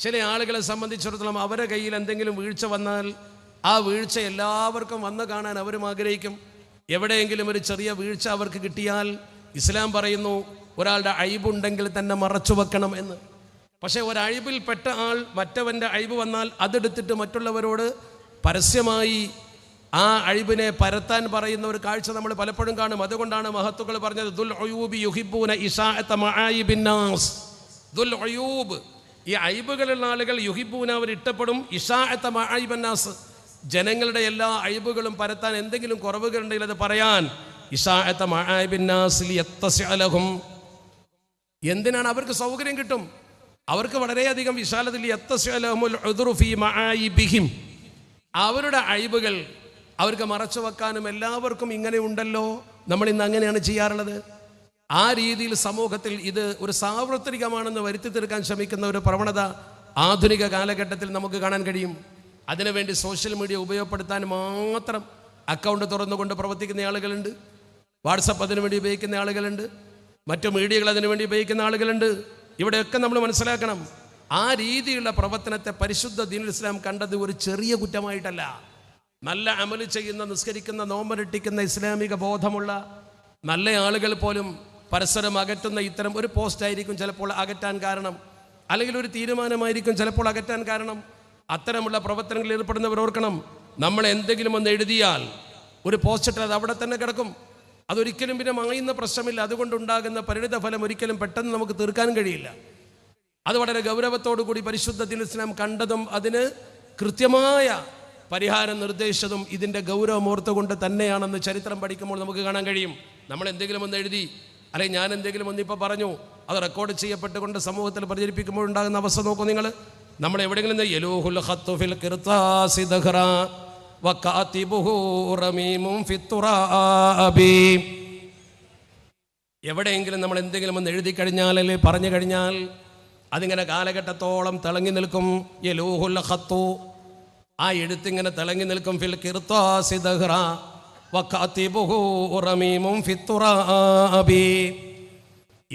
ചില ആളുകളെ സംബന്ധിച്ചിടത്തോളം അവരെ കയ്യിൽ എന്തെങ്കിലും വീഴ്ച വന്നാൽ ആ വീഴ്ച എല്ലാവർക്കും വന്നു കാണാൻ അവരും ആഗ്രഹിക്കും. എവിടെയെങ്കിലും ഒരു ചെറിയ വീഴ്ച അവർക്ക് കിട്ടിയാൽ ഇസ്ലാം പറയുന്നു ഒരാളുടെ അഴിബുണ്ടെങ്കിൽ തന്നെ മറച്ചു വെക്കണം എന്ന്. പക്ഷേ ഒരഴിവിൽപ്പെട്ട പെട്ട ആൾ മറ്റവന്റെ അഴിവ് വന്നാൽ അതെടുത്തിട്ട് മറ്റുള്ളവരോട് പരസ്യമായി ആ അഴിവിനെ പരത്താൻ പറയുന്ന ഒരു കാഴ്ച നമ്മൾ പലപ്പോഴും കാണും. അതുകൊണ്ടാണ് മഹത്തുക്കൾ പറഞ്ഞത് ദുൽ ഒയൂബി യുഹിബൂന ഇഷാ ദുൽ ഒയൂബ് ഈ അയ്ബുകളുള്ള ആളുകൾ യുഹിബൂന അവർ ഇഷ്ടപ്പെടും ഇഷാഅത്ത മആയിബിൻ നാസ് ജനങ്ങളുടെ എല്ലാ അയ്ബുകളും പരത്താൻ എന്തെങ്കിലും കുറവുകളുണ്ടെങ്കിൽ അത് പറയാൻ. ഇഷാഅത്ത മആയിബിൻ നാസ് ലിയത്തസിഅ ലഹും. എന്തിനാണ് അവർക്ക് സൗകര്യം കിട്ടും? അവർക്ക് വളരെയധികം വിശാലതയിൽ യത്തസ്അലഹുൽ ഉദ്റു ഫീ മആയിബിഹിം അവരുടെ അയ്ബുകൾ അവർക്ക് മറച്ചു വെക്കാനും എല്ലാവർക്കും ഇങ്ങനെ ഉണ്ടല്ലോ. നമ്മൾ ഇന്ന് അങ്ങനെയാണ് ചെയ്യാറുള്ളത്. ആ രീതിയിൽ സമൂഹത്തിൽ ഇത് ഒരു സാർവത്രികമാണെന്ന് വരുത്തി തീർക്കാൻ ശ്രമിക്കുന്ന ഒരു പ്രവണത ആധുനിക കാലഘട്ടത്തിൽ നമുക്ക് കാണാൻ കഴിയും. അതിനുവേണ്ടി സോഷ്യൽ മീഡിയ ഉപയോഗപ്പെടുത്താൻ മാത്രം അക്കൗണ്ട് തുറന്നുകൊണ്ട് പ്രവർത്തിക്കുന്ന ആളുകളുണ്ട്. വാട്സപ്പ് അതിനുവേണ്ടി ഉപയോഗിക്കുന്ന ആളുകളുണ്ട്. മറ്റു മീഡിയകൾ അതിനുവേണ്ടി ഉപയോഗിക്കുന്ന ആളുകളുണ്ട്. ഇവിടെയൊക്കെ നമ്മൾ മനസ്സിലാക്കണം. ആ രീതിയിലുള്ള പ്രവർത്തനത്തെ പരിശുദ്ധ ദീനുൽ ഇസ്ലാം കണ്ടത് ഒരു ചെറിയ കുറ്റമായിട്ടല്ല. നല്ല അമൽ ചെയ്യുന്ന നിസ്കരിക്കുന്ന നോമ്പരട്ടിക്കുന്ന ഇസ്ലാമിക ബോധമുള്ള നല്ല ആളുകൾ പോലും പരസ്പരം അകറ്റുന്ന ഇത്തരം ഒരു പോസ്റ്റ് ആയിരിക്കും ചിലപ്പോൾ അകറ്റാൻ കാരണം. അല്ലെങ്കിൽ ഒരു തീരുമാനമായിരിക്കും ചിലപ്പോൾ അകറ്റാൻ കാരണം. അത്തരമുള്ള പ്രവർത്തനങ്ങളിൽ ഏർപ്പെടുന്നവർ ഓർക്കണം നമ്മൾ എന്തെങ്കിലും ഒന്ന് എഴുതിയാൽ ഒരു പോസ്റ്റിട്ട് അത് അവിടെ തന്നെ കിടക്കും. അതൊരിക്കലും പിന്നെ മായുന്ന പ്രശ്നമില്ല. അതുകൊണ്ടുണ്ടാകുന്ന പരിണിത ഫലം ഒരിക്കലും പെട്ടെന്ന് നമുക്ക് തീർക്കാൻ കഴിയില്ല. അത് വളരെ ഗൗരവത്തോടു കൂടി പരിശുദ്ധ ദിനസ്നം ഇസ്ലാം കണ്ടതും അതിന് കൃത്യമായ പരിഹാരം നിർദ്ദേശിച്ചതും ഇതിന്റെ ഗൗരവം ഓർത്തുകൊണ്ട് തന്നെയാണെന്ന് ചരിത്രം പഠിക്കുമ്പോൾ നമുക്ക് കാണാൻ കഴിയും. നമ്മൾ എന്തെങ്കിലും ഒന്ന് എഴുതി അല്ലെങ്കിൽ ഞാൻ എന്തെങ്കിലും ഒന്നിപ്പോൾ പറഞ്ഞു അത് റെക്കോർഡ് ചെയ്യപ്പെട്ടുകൊണ്ട് സമൂഹത്തിൽ പ്രചരിപ്പിക്കുമ്പോൾ ഉണ്ടാകുന്ന അവസ്ഥ നോക്കൂ നിങ്ങൾ. നമ്മൾ എവിടെയെങ്കിലും എവിടെയെങ്കിലും നമ്മൾ എന്തെങ്കിലും ഒന്ന് എഴുതി കഴിഞ്ഞാൽ അല്ലെ പറഞ്ഞു കഴിഞ്ഞാൽ അതിങ്ങനെ കാലഘട്ടത്തോളം തിളങ്ങി നിൽക്കും യലൂഹുൽ ഖത്തു. ആ എഴുത്തിങ്ങനെ തിളങ്ങി നിൽക്കും ഫിൽ കിർത്താസി ദഹ്റ വകാതിബുഹു റമീമും ഫിത്തുറാബി.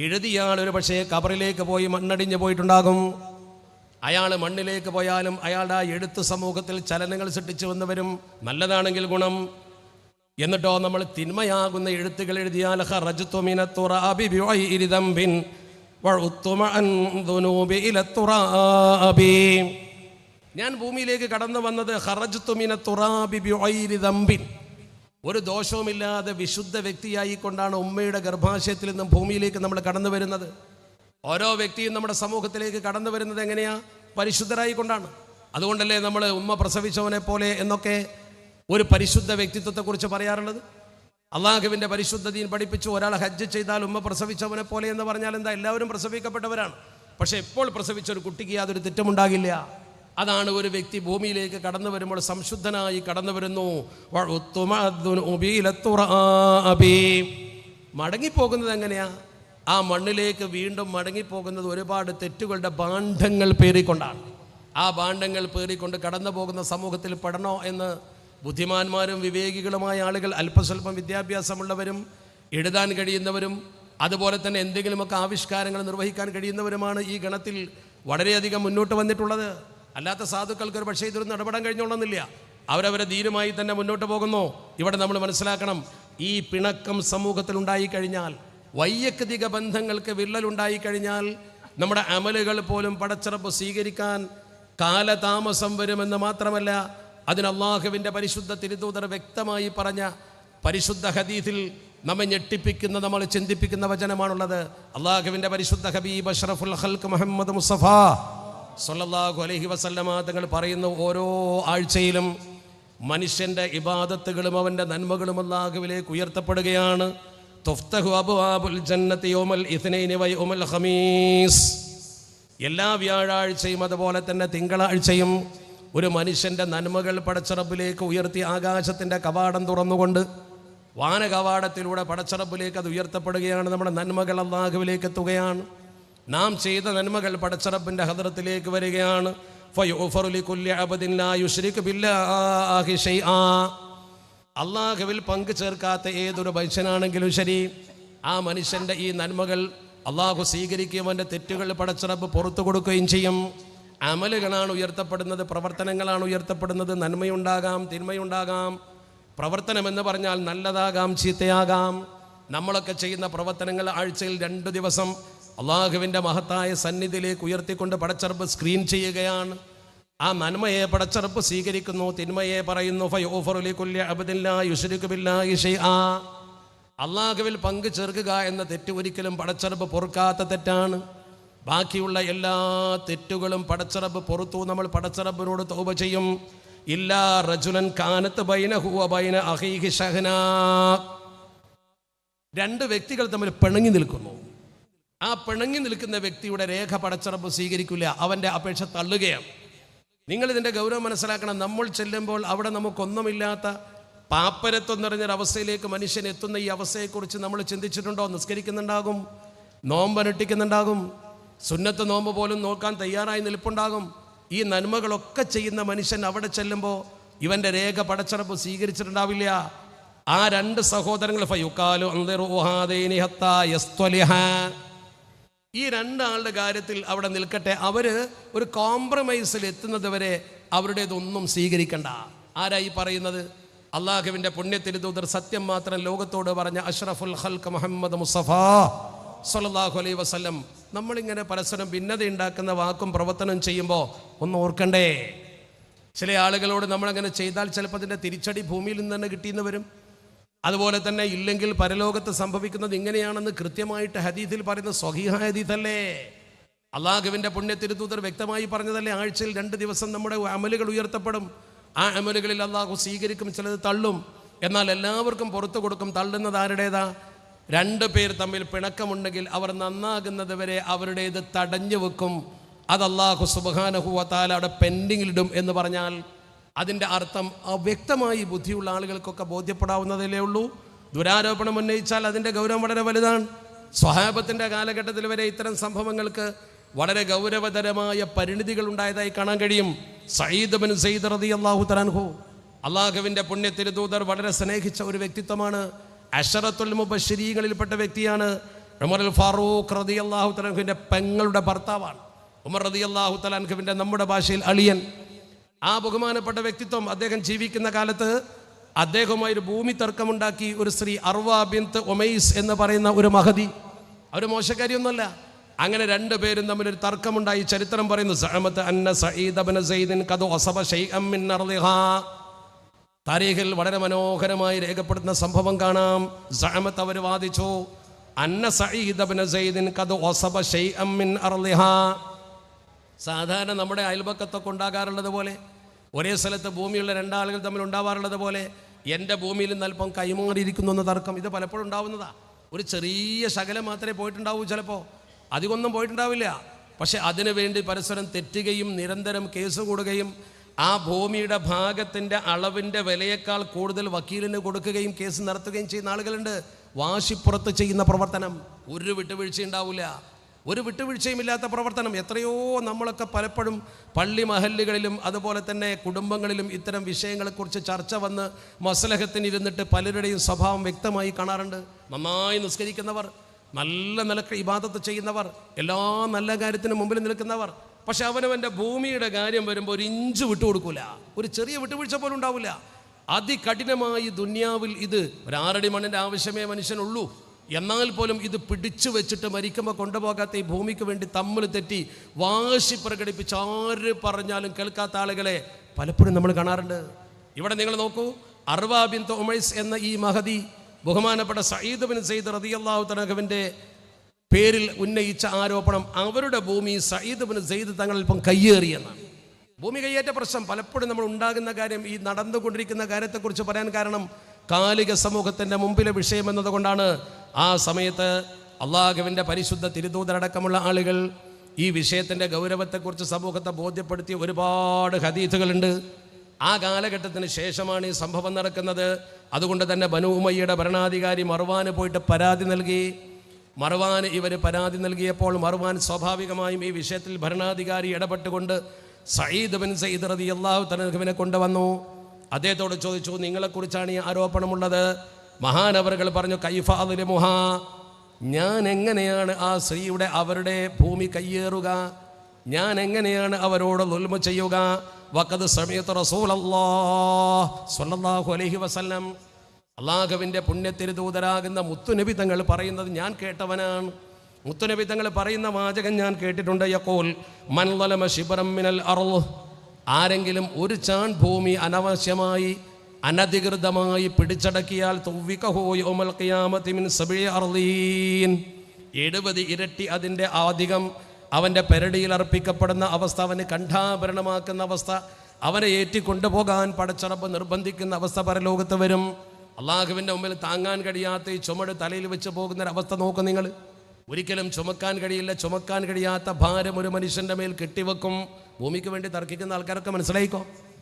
എഴുതിയ ആൾ ഒരു പക്ഷേ കബറിലേക്ക് പോയി മണ്ണടിഞ്ഞു പോയിട്ടുണ്ടാകും. അയാൾ മണ്ണിലേക്ക് പോയാലും അയാളുടെ ആ എഴുത്ത് സമൂഹത്തിൽ ചലനങ്ങൾ സൃഷ്ടിച്ചു വന്നവരും നല്ലതാണെങ്കിൽ ഗുണം. എന്നിട്ടോ നമ്മൾ തിന്മയാകുന്ന എഴുത്തുകൾ എഴുതിയാൽ ഞാൻ ഭൂമിയിലേക്ക് കടന്നു വന്നത് ഹറജ് തുമിന തുറാബി ഒരു ദോഷവുമില്ലാതെ വിശുദ്ധ വ്യക്തിയായി കൊണ്ടാണ് ഉമ്മയുടെ ഗർഭാശയത്തിൽ നിന്നും ഭൂമിയിലേക്ക് നമ്മൾ കടന്നു വരുന്നത്. ഓരോ വ്യക്തിയും നമ്മുടെ സമൂഹത്തിലേക്ക് കടന്നു വരുന്നത് എങ്ങനെയാ? പരിശുദ്ധരായി കൊണ്ടാണ് അതുകൊണ്ടല്ലേ നമ്മൾ ഉമ്മ പ്രസവിച്ചവനെ പോലെ എന്നൊക്കെ ഒരു പരിശുദ്ധ വ്യക്തിത്വത്തെക്കുറിച്ച് പറയാറുള്ളത്? അള്ളാഹുവിന്റെ പരിശുദ്ധതീൻ പഠിപ്പിച്ചു ഒരാൾ ഹജ്ജ് ചെയ്താൽ ഉമ്മ പ്രസവിച്ചവനെ പോലെ എന്ന് പറഞ്ഞാൽ എന്താ? എല്ലാവരും പ്രസവിക്കപ്പെട്ടവരാണ്. പക്ഷേ എപ്പോൾ പ്രസവിച്ച ഒരു കുട്ടിക്ക് യാതൊരു തെറ്റുമുണ്ടാകില്ല. അതാണ് ഒരു വ്യക്തി ഭൂമിയിലേക്ക് കടന്നു വരുമ്പോൾ സംശുദ്ധനായി കടന്നു വരുന്നു. മടങ്ങിപ്പോകുന്നത് എങ്ങനെയാ? ആ മണ്ണിലേക്ക് വീണ്ടും മടങ്ങിപ്പോകുന്നത് ഒരുപാട് തെറ്റുകളുടെ ബാണ്ഡങ്ങൾ പേറിക്കൊണ്ടാണ്. ആ ബാണ്ഡങ്ങൾ പേറിക്കൊണ്ട് കടന്നു പോകുന്ന സമൂഹത്തിൽ പെടണോ എന്ന് ബുദ്ധിമാന്മാരും വിവേകികളുമായ ആളുകൾ അല്പസ്വല്പം വിദ്യാഭ്യാസമുള്ളവരും എഴുതാൻ കഴിയുന്നവരും അതുപോലെ തന്നെ എന്തെങ്കിലുമൊക്കെ ആവിഷ്കാരങ്ങൾ നിർവഹിക്കാൻ കഴിയുന്നവരുമാണ് ഈ ഗണത്തിൽ വളരെയധികം മുന്നോട്ട് വന്നിട്ടുള്ളത്. അല്ലാത്ത സാധുക്കൾക്ക് ഒരു പക്ഷേ ഇതൊന്നും ഇടപെടാൻ കഴിഞ്ഞോളന്നില്ല. അവരവരെ ധീരമായി തന്നെ മുന്നോട്ട് പോകുന്നു. ഇവിടെ നമ്മൾ മനസ്സിലാക്കണം ഈ പിണക്കം സമൂഹത്തിൽ ഉണ്ടായി ഉണ്ടായിക്കഴിഞ്ഞാൽ വൈയക്തിക ബന്ധങ്ങൾക്ക് വിള്ളലുണ്ടായി കഴിഞ്ഞാൽ നമ്മുടെ അമലുകൾ പോലും പടച്ചിറപ്പ് സ്വീകരിക്കാൻ കാലതാമസം വരുമെന്ന് മാത്രമല്ല അതിന് അള്ളാഹുവിന്റെ പരിശുദ്ധ തിരുതൂതർ വ്യക്തമായി പറഞ്ഞ പരിശുദ്ധ ഹദീഫിൽ നമ്മെ ഞെട്ടിപ്പിക്കുന്ന നമ്മൾ ചിന്തിപ്പിക്കുന്ന വചനമാണുള്ളത്. അള്ളാഹുവിന്റെ പരിശുദ്ധ ഹബീബ് അഷ്റഫുൽ ഹൽക്ക് മുഹമ്മദ് മുസ്തഫ. സല്ലല്ലാഹു അലഹി വസല്ലമ തങ്ങൾ പറയുന്ന ഓരോ ആഴ്ചയിലും മനുഷ്യന്റെ ഇബാദത്തുകളും അവന്റെ നന്മകളും അല്ലാഹുവിലേക്ക് ഉയർത്തപ്പെടുകയാണ്. എല്ലാ വ്യാഴാഴ്ചയും അതുപോലെ തന്നെ തിങ്കളാഴ്ചയും ഒരു മനുഷ്യന്റെ നന്മകൾ പടച്ചറപ്പിലേക്ക് ഉയർത്തി ആകാശത്തിന്റെ കവാടം തുറന്നുകൊണ്ട് വാനകവാടത്തിലൂടെ പടച്ചറപ്പിലേക്ക് അത് ഉയർത്തപ്പെടുകയാണ്. നമ്മുടെ നന്മകൾ അള്ളാഹുവിലേക്ക് എത്തുകയാണ്. നാം ചെയ്ത നന്മകൾ പടച്ചറപ്പിന്റെ ഹദ്രത്തിലേക്ക് വരികയാണ്. അള്ളാഹുവിൽ പങ്കു ചേർക്കാത്ത ഏതൊരു മനുഷ്യനാണെങ്കിലും ശരി ആ മനുഷ്യന്റെ ഈ നന്മകൾ അള്ളാഹു സ്വീകരിക്കുകയും അവന്റെ തെറ്റുകൾ പടച്ചിറപ്പ് പുറത്തു കൊടുക്കുകയും ചെയ്യും. അമലുകളാണ് ഉയർത്തപ്പെടുന്നത് പ്രവർത്തനങ്ങളാണ് ഉയർത്തപ്പെടുന്നത് നന്മയുണ്ടാകാം തിന്മയുണ്ടാകാം. പ്രവർത്തനം എന്ന് പറഞ്ഞാൽ നല്ലതാകാം ചീത്തയാകാം. നമ്മളൊക്കെ ചെയ്യുന്ന പ്രവർത്തനങ്ങൾ ആഴ്ചയിൽ രണ്ട് ദിവസം അള്ളാഹുവിന്റെ മഹത്തായ സന്നിധിയിലേക്ക് ഉയർത്തിക്കൊണ്ട് പടച്ചറപ്പ് സ്ക്രീൻ ചെയ്യുകയാണ്. ആ നന്മയെ പടച്ചറപ്പ് സ്വീകരിക്കുന്നു തിന്മയെ പറയുന്നു അള്ളാഹുവിൽ പങ്കു ചേർക്കുക എന്ന തെറ്റ് ഒരിക്കലും പടച്ചെറുപ്പ് പൊറുക്കാത്ത തെറ്റാണ്. ബാക്കിയുള്ള എല്ലാ തെറ്റുകളും പടച്ചറപ്പ് പൊറുത്തു നമ്മൾ പടച്ചറപ്പിനോട് തോപ ചെയ്യും. ഇല്ലാ റജുലൻ കാനത്ത് ബൈന ഹുവ ബൈന അഹീഹി ഷഹന. രണ്ട് വ്യക്തികൾ തമ്മിൽ പിണങ്ങി നിൽക്കുന്നു. ആ പിണങ്ങി നിൽക്കുന്ന വ്യക്തിയുടെ രേഖ പടച്ചറപ്പ് സ്വീകരിക്കില്ല. അവന്റെ അപേക്ഷ തള്ളുകയാണ്. നിങ്ങൾ ഇതിന്റെ ഗൗരവം മനസ്സിലാക്കണം. നമ്മൾ ചെല്ലുമ്പോൾ അവിടെ നമുക്കൊന്നുമില്ലാത്ത പാപ്പരത്വം നിറഞ്ഞൊരവസ്ഥയിലേക്ക് മനുഷ്യൻ എത്തുന്ന ഈ അവസ്ഥയെക്കുറിച്ച് നമ്മൾ ചിന്തിച്ചിട്ടുണ്ടോ? നിസ്കരിക്കുന്നുണ്ടാകും. നോമ്പനുഷ്ഠിക്കുന്നുണ്ടാകും സുന്നത്ത് നോമ്പ് പോലും നോക്കാൻ തയ്യാറായി നിൽപ്പുണ്ടാകും. ഈ നന്മകളൊക്കെ ചെയ്യുന്ന മനുഷ്യൻ അവിടെ ചെല്ലുമ്പോൾ ഇവന്റെ രേഖ പടച്ചറപ്പ് സ്വീകരിച്ചിട്ടുണ്ടാവില്ല. ആ രണ്ട് സഹോദരങ്ങൾ ഫയുക്കാലു അന്തറുഹാദൈനി ഹത്താ യസ്ത്വലിഹ ഈ രണ്ടാളുടെ കാര്യത്തിൽ അവിടെ നിൽക്കട്ടെ. അവർ ഒരു കോംപ്രമൈസിൽ എത്തുന്നത് വരെ അവരുടേതൊന്നും സ്വീകരിക്കണ്ട. ആരായി പറയുന്നത്? അള്ളാഹുവിന്റെ പുണ്യത്തിരുദൂതർ സത്യം മാത്രം ലോകത്തോട് പറഞ്ഞ അഷ്റഫുൽ ഹൽക്ക് മുഹമ്മദ് മുസഫ സല്ലല്ലാഹു അലൈ വസ്ലം നമ്മളിങ്ങനെ പരസ്പരം ഭിന്നത ഉണ്ടാക്കുന്ന വാക്കും പ്രവർത്തനം ചെയ്യുമ്പോൾ ഒന്ന് ഓർക്കണ്ടേ? ചില ആളുകളോട് നമ്മളങ്ങനെ ചെയ്താൽ ചിലപ്പോൾ അതിന്റെ തിരിച്ചടി ഭൂമിയിൽ നിന്ന് തന്നെ കിട്ടിയെന്ന് വരും. അതുപോലെ തന്നെ ഇല്ലെങ്കിൽ പരലോകത്ത് സംഭവിക്കുന്നത് ഇങ്ങനെയാണെന്ന് കൃത്യമായിട്ട് ഹദീഥിൽ പറയുന്ന സ്വഹീഹ ഹദീഥല്ലേ അള്ളാഹുവിന്റെ പുണ്യത്തിരുത്തൂതർ വ്യക്തമായി പറഞ്ഞതല്ലേ ആഴ്ചയിൽ രണ്ട് ദിവസം നമ്മുടെ അമലുകൾ ഉയർത്തപ്പെടും. ആ അമലുകളിൽ അള്ളാഹു സ്വീകരിക്കും ചിലത് തള്ളും. എന്നാൽ എല്ലാവർക്കും പുറത്തു കൊടുക്കും തള്ളുന്നത് ആരുടേതാ? രണ്ട് പേർ തമ്മിൽ പിണക്കമുണ്ടെങ്കിൽ അവർ നന്നാകുന്നത് വരെ അവരുടേത് തടഞ്ഞു വെക്കും. അത് അള്ളാഹു സുബാനഹുവത്താല അവിടെ പെൻഡിങ്ങിലിടും എന്ന് പറഞ്ഞാൽ അതിന്റെ അർത്ഥം വ്യക്തമായി ബുദ്ധിയുള്ള ആളുകൾക്കൊക്കെ ബോധ്യപ്പെടാവുന്നതല്ലേ ഉള്ളൂ. ദുരാരോപണം ഉന്നയിച്ചാൽ അതിന്റെ ഗൗരവം വളരെ വലുതാണ്. സ്വഹാബത്തിന്റെ കാലഘട്ടത്തിൽ വരെ ഇത്തരം സംഭവങ്ങൾക്ക് വളരെ ഗൗരവതരമായ പരിണിതികൾ ഉണ്ടായതായി കാണാൻ കഴിയും. സയ്യിദ് ബിൻ സയ്യിദ് റതി അള്ളാഹു തലാൻഹു അള്ളാഹുവിന്റെ പുണ്യത്തിരുദൂതർ വളരെ സ്നേഹിച്ച ഒരു വ്യക്തിത്വമാണ്. അഷറത്തുൽ മുബശ്ശരീകളിൽപ്പെട്ട വ്യക്തിയാണ്. ഉമർ അൽ ഫാറൂഖ് റതി അള്ളാഹു തലാൻഹുവിന്റെ പെങ്ങളുടെ ഭർത്താവാണ്. ഉമർ റതി അള്ളാഹു തലാൻഹുവിന്റെ നമ്മുടെ ഭാഷയിൽ അളിയൻ. ആ ബഹുമാനപ്പെട്ട വ്യക്തിത്വം അദ്ദേഹം ജീവിക്കുന്ന കാലത്ത് അദ്ദേഹവുമായി ഒരു ഭൂമി തർക്കമുണ്ടാക്കി ഒരു സ്ത്രീ അർവാ ബിന്ത് ഒമൈസ് എന്ന് പറയുന്ന ഒരു മഹതി. അവർ മോശക്കാരിയൊന്നുമല്ല. അങ്ങനെ രണ്ടു പേരും തമ്മിൽ ഒരു തർക്കമുണ്ടായി. ചരിത്രം പറയുന്നു സഅമത്ത് അന്ന സയ്യിദിൻ താരീഖിൽ വളരെ മനോഹരമായി രേഖപ്പെടുത്തുന്ന സംഭവം കാണാം. സഹമത്ത് അവർ വാദിച്ചു അന്ന സഹീദ് സയ്യിദിൻ ഖദ് അസബ ശൈഅം മിൻ അർളിഹാ. സാധാരണ നമ്മുടെ അയൽപക്കത്തൊക്കെ ഉണ്ടാകാറുള്ളത് പോലെ ഒരേ സ്ഥലത്ത് ഭൂമിയുള്ള രണ്ടാളുകൾ തമ്മിൽ ഉണ്ടാവാറുള്ളത് പോലെ എന്റെ ഭൂമിയിൽ നിന്ന് അല്പം കൈമാറിയിരിക്കുന്നു എന്ന തർക്കം ഇത് പലപ്പോഴും ഉണ്ടാവുന്നതാ. ഒരു ചെറിയ ശകലം മാത്രമേ പോയിട്ടുണ്ടാവൂ ചിലപ്പോൾ. അധികമൊന്നും പോയിട്ടുണ്ടാവില്ല. പക്ഷെ അതിനു വേണ്ടി പരസ്പരം തെറ്റുകയും നിരന്തരം കേസ് കൂടുകയും ആ ഭൂമിയുടെ ഭാഗത്തിന്റെ അളവിന്റെ വിലയേക്കാൾ കൂടുതൽ വക്കീലിന് കൊടുക്കുകയും കേസ് നടത്തുകയും ചെയ്യുന്ന ആളുകളുണ്ട്. വാശിപ്പുറത്ത് ചെയ്യുന്ന പ്രവർത്തനം ഒരു വിട്ടുവീഴ്ച ഉണ്ടാവില്ല ഒരു വിട്ടുവീഴ്ചയുമില്ലാത്ത പ്രവർത്തനം. എത്രയോ നമ്മളൊക്കെ പലപ്പോഴും പള്ളി മഹല്ലുകളിലും അതുപോലെ തന്നെ കുടുംബങ്ങളിലും ഇത്തരം വിഷയങ്ങളെക്കുറിച്ച് ചർച്ച വന്ന് മസലഹത്തിനിരുന്നിട്ട് പലരുടെയും സ്വഭാവം വ്യക്തമായി കാണാറുണ്ട്. നന്നായി നിസ്കരിക്കുന്നവർ നല്ല നിലയ്ക്ക് ഇബാദത്ത് ചെയ്യുന്നവർ എല്ലാ നല്ല കാര്യത്തിനും മുമ്പിൽ നിൽക്കുന്നവർ. പക്ഷെ അവനവന്റെ ഭൂമിയുടെ കാര്യം വരുമ്പോൾ ഒരു ഇഞ്ച് വിട്ടുകൊടുക്കൂല. ഒരു ചെറിയ വിട്ടുവീഴ്ച പോലും ഉണ്ടാവില്ല. അതികഠിനമായി ദുന്യാവിൽ ഇത് ഒരു ആറടി മണ്ണിന്റെ ആവശ്യമേ മനുഷ്യനുള്ളൂ. എന്നാൽ പോലും ഇത് പിടിച്ചു വെച്ചിട്ട് മരിക്കുമ്പോൾ കൊണ്ടുപോകാത്ത ഈ ഭൂമിക്ക് വേണ്ടി തമ്മിൽ തെറ്റി വാശി പ്രകടിപ്പിച്ച് ആര് പറഞ്ഞാലും കേൾക്കാത്ത ആളുകളെ പലപ്പോഴും നമ്മൾ കാണാറുണ്ട്. ഇവിടെ നിങ്ങൾ നോക്കൂ അർവാ ബിൻ തോമൈസ് എന്ന ഈ മഹതി ബഹുമാനപ്പെട്ട സയ്യിദ് ബിൻ സയ്യിദ് റതിയല്ലാഹു തനഹുവിന്റെ പേരിൽ ഉന്നയിച്ച ആരോപണം അവരുടെ ഭൂമി സയ്യിദ് ബിൻ സയ്യിദ് തങ്ങളിപ്പം കയ്യേറിയെന്നാണ് ഭൂമി കയ്യേറ്റ പ്രശ്നം പലപ്പോഴും നമ്മൾ ഉണ്ടാകുന്ന കാര്യം ഈ നടന്നുകൊണ്ടിരിക്കുന്ന കാര്യത്തെക്കുറിച്ച് പറയാൻ കാരണം കാലിക സമൂഹത്തിന്റെ മുമ്പിലെ വിഷയം എന്നതുകൊണ്ടാണ് ആ സമയത്ത് അള്ളാഹുവിന്റെ പരിശുദ്ധ തിരുദൂതരടക്കമുള്ള ആളുകൾ ഈ വിഷയത്തിന്റെ ഗൗരവത്തെക്കുറിച്ച് സമൂഹത്തെ ബോധ്യപ്പെടുത്തിയ ഒരുപാട് ഹദീഥുകളുണ്ട് ആ കാലഘട്ടത്തിന് ശേഷമാണ് ഈ സംഭവം നടക്കുന്നത്. അതുകൊണ്ട് തന്നെ ബനു ഉമയ്യയുടെ ഭരണാധികാരി മറുവാന് പോയിട്ട് പരാതി നൽകി. മറുവാൻ ഇവർ പരാതി നൽകിയപ്പോൾ മറുവാൻ സ്വാഭാവികമായും ഈ വിഷയത്തിൽ ഭരണാധികാരി ഇടപെട്ടുകൊണ്ട് സയ്യിദ് ബിൻ സയ്യിദ് റതി അള്ളാഹു തനഹുവിനെ കൊണ്ടുവന്നു. അദ്ദേഹത്തോട് ചോദിച്ചു നിങ്ങളെക്കുറിച്ചാണ് ഈ ആരോപണമുള്ളത്? മഹാനവറുകൾ പറഞ്ഞു കൈഫാദിലെ മുഹാ. ഞാൻ എങ്ങനെയാണ് ആ സ്ത്രീയുടെ അവരുടെ ഭൂമി കയ്യേറുക? ഞാൻ എങ്ങനെയാണ് അവരോട് നുൽമ ചെയ്യുക? വക്കത് സമയത്ത് റസൂലല്ലാഹു അലഹി വസല്ലം. അള്ളാഹുവിന്റെ പുണ്യത്തിരുദൂതരാകുന്ന മുത്തുനബി തങ്ങൾ പറയുന്നത് ഞാൻ കേട്ടവനാണ്. മുത്തുനബി തങ്ങൾ പറയുന്ന വാചകം ഞാൻ കേട്ടിട്ടുണ്ട്. യക്കോൽ മൻലമ ശിബറം മിനൽ അറുൾ ആരെങ്കിലും ഒരു ചാൺ ഭൂമി അനാവശ്യമായി അനധികൃതമായി പിടിച്ചടക്കിയാൽ എഴുപത് ഇരട്ടി അതിന്റെ ആധികം അവന്റെ പെരടിയിൽ അർപ്പിക്കപ്പെടുന്ന അവസ്ഥ അവന് കണ്ഠാഭരണമാക്കുന്ന അവസ്ഥ അവനെ ഏറ്റിക്കൊണ്ടുപോകാൻ പടച്ചറപ്പ് നിർബന്ധിക്കുന്ന അവസ്ഥ പരലോകത്ത് വരും. അള്ളാഹുവിന്റെ മുമ്പിൽ താങ്ങാൻ കഴിയാത്ത ഈ ചുമട് തലയിൽ വെച്ച് പോകുന്നൊരവസ്ഥ നോക്കും നിങ്ങൾ. ഒരിക്കലും ചുമക്കാൻ കഴിയില്ല ചുമക്കാൻ കഴിയാത്ത ഭാരം ഒരു മനുഷ്യന്റെ മേൽ കെട്ടിവെക്കും. ഭൂമിക്ക് വേണ്ടി തർക്കിക്കുന്ന ആൾക്കാരൊക്കെ മനസ്സിലായിക്കോ?